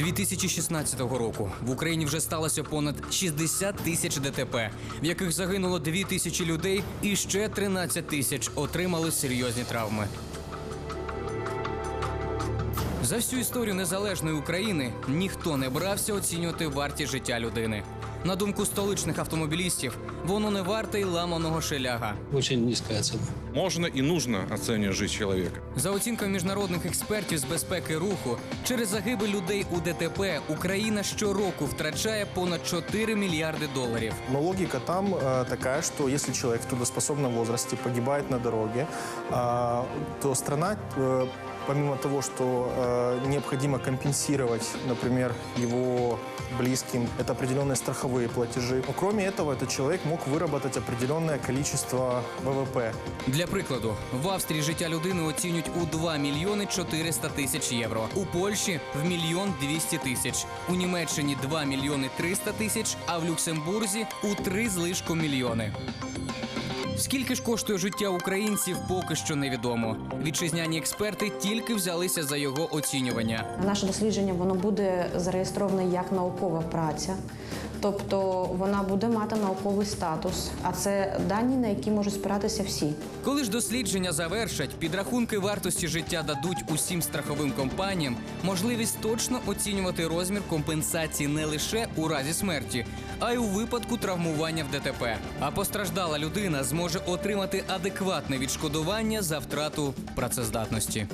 2016 року в Україні вже сталося понад 60 тисяч ДТП, в яких загинуло 2 тисячі людей, і ще 13 тисяч отримали серйозні травми. За всю історію незалежної України ніхто не брався оцінювати вартість життя людини. На думку столичних автомобілістів, воно не варте й ламаного шеляга. Очень низкая цена. Можно и нужно оценивать жизнь человека. За оцінкою міжнародних експертів з безпеки руху, через загибель людей у ДТП Україна щороку втрачає понад 4 мільярди доларів. Но логика там э, такая, что если человек в трудоспособном возрасте погибает на дороге, а, то страна, э, помимо того, что э, необходимо компенсировать, например, его близким, это определенные страховые платежи. Но кроме этого, этот человек мог выработать определенное количество ВВП. Для прикладу, в Австрії життя людини оцінюють у 2 мільйони 400 тисяч євро, у Польщі в мільйон 200 тисяч, у Німеччині 2 мільйони 300 тисяч, а в Люксембурзі у 3 з лишком мільйони. Скільки ж коштує життя українців, поки що невідомо. Вітчизняні експерти тільки взялися за його оцінювання. Наше дослідження воно буде зареєстроване як наукова праця, тобто вона буде мати науковий статус, а це дані, на які можуть спиратися всі. Коли ж дослідження завершать, підрахунки вартості життя дадуть усім страховим компаніям можливість точно оцінювати розмір компенсації не лише у разі смерті, а й у випадку травмування в ДТП. А постраждала людина зможе отримати адекватне відшкодування за втрату працездатності.